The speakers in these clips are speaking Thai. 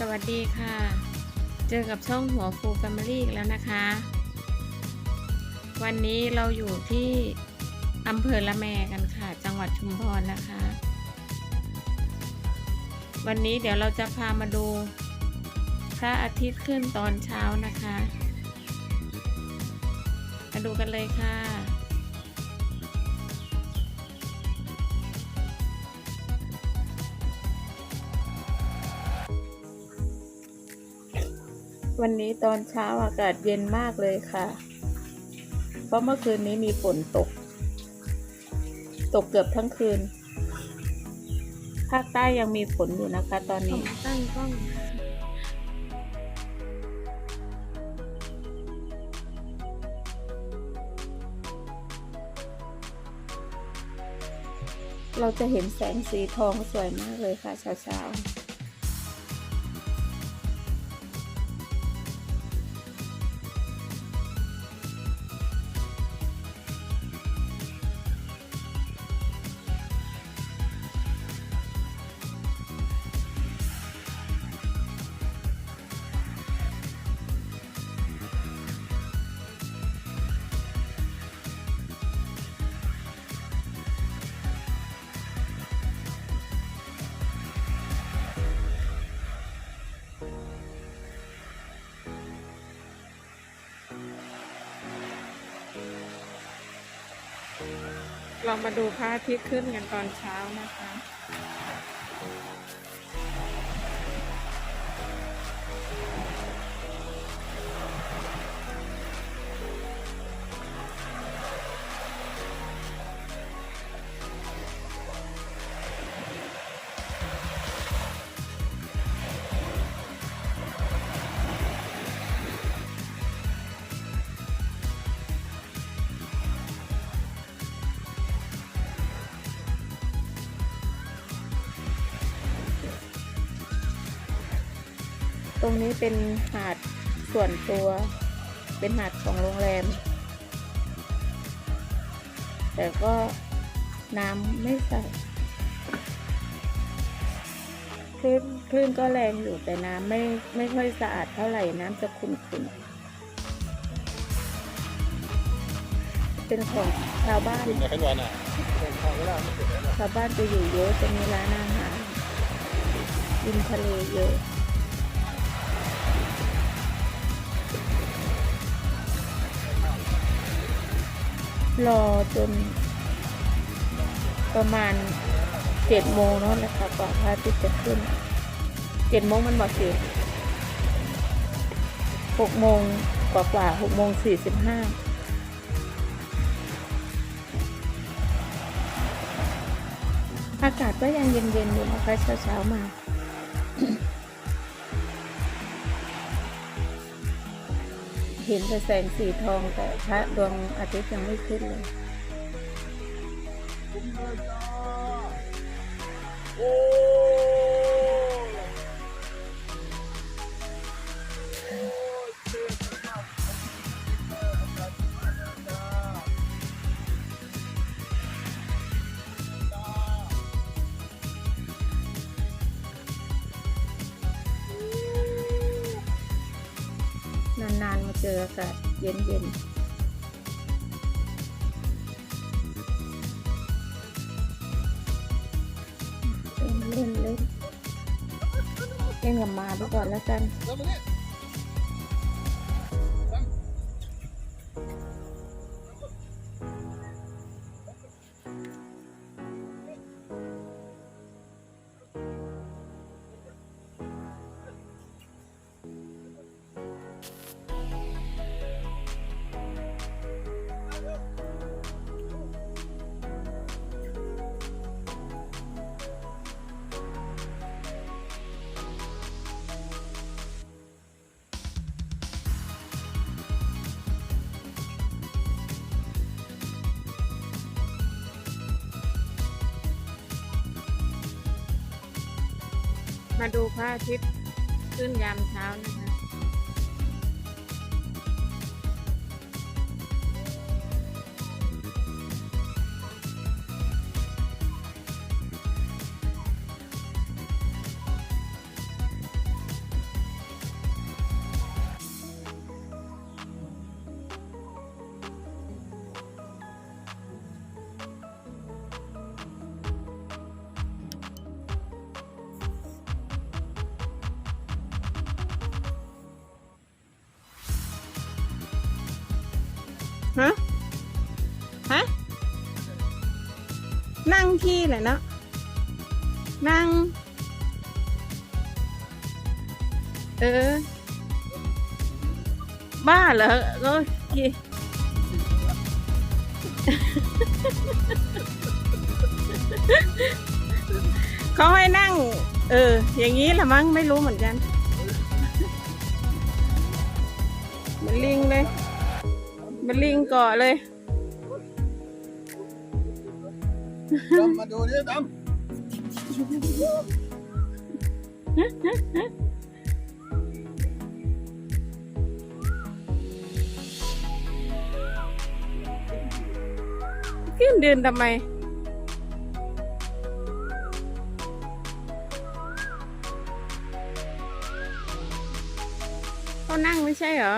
สวัสดีค่ะ เจอกับช่องหัวฟูแฟมิลี่แล้วนะคะ วันนี้เราอยู่ที่อำเภอละแมกันค่ะ จังหวัดชุมพรนะคะ วันนี้เดี๋ยวเราจะพามาดูพระอาทิตย์ขึ้นตอนเช้านะคะ มาดูกันเลยค่ะ วันนี้ตอนเช้าอากาศเย็นมากเลยค่ะ เพราะเมื่อคืนนี้มีฝนตก ตกเกือบทั้งคืน ภาคใต้ยังมีฝนอยู่นะคะ ตอนนี้ตั้งกล้องเราจะเห็นแสงสีทองสวยมากเลยค่ะเช้าๆ เรามาดูพระอาทิตย์ขึ้นกันตอนเช้านะคะ ตรงนี้เป็นหาดส่วนตัว เป็นหาดของโรงแรม แต่ก็น้ำไม่ใสคลื่นคลื่นก็แรงอยู่แต่น้ำไม่ไม่ค่อยสะอาดเท่าไหร่น้ำจะขุ่นๆเป็นของชาวบ้านคุณในขั้นวันอะเป็นทางไม่ได้ไม่เสร็จแล้วชาวบ้านจะอยู่เยอะจะมีร้านอาหารริมทะเลเยอะ รอจนประมาณเจ็ดโมงเนาะนะคะกว่าพระอาทิตย์จะขึ้นเจ็ดโมงมันบอกสิหกโมงกว่ากว่าหกโมงสี่สิบห้าอากาศก็ยังเย็นๆอยู่นะคะเช้าๆมา เห็นแต่แสงสีทองแต่พระดวงอาทิตย์ยังไม่ขึ้นเลยโอ้ นานๆมาเจออากาศเย็นๆเล่นเล่นเล่นเล่นกับมาไปก่อนแล้วกัน มาดูพระอาทิตย์ขึ้นยามเช้านะคะ ฮะ ฮะ นั่งที่แหละเนาะ นั่ง เออ บ้าเหรอก็กี่เขาให้นั่ง เออ อย่างนี้ละมั้งไม่รู้เหมือนกันมันลิง เลยเหมันลิงเกาะเลย ดำมาดูนี่ดขึ้นเดินทำไม เขานั่งไม่ใช่เหรอ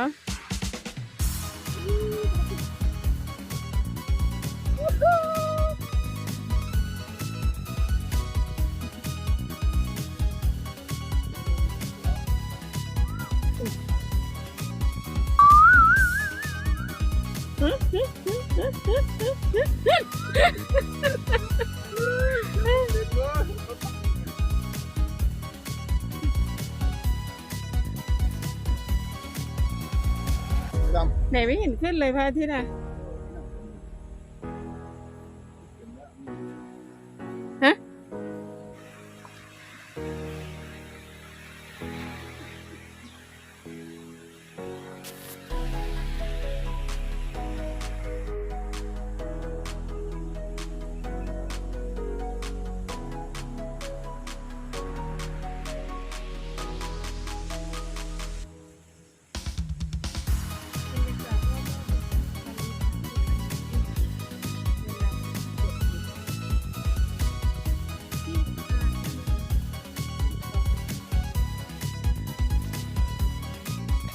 ไหนไม่เห็นขึ้นเลยพระอาทิตย์อะฮะ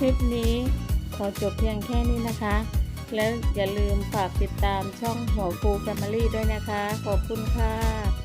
ลิปนี้ขอจบเพียงแค่นี้นะคะ แล้วอย่าลืมฝากติดตามช่องหัวฟูแฟมิลี่ด้วยนะคะ ขอบคุณค่ะ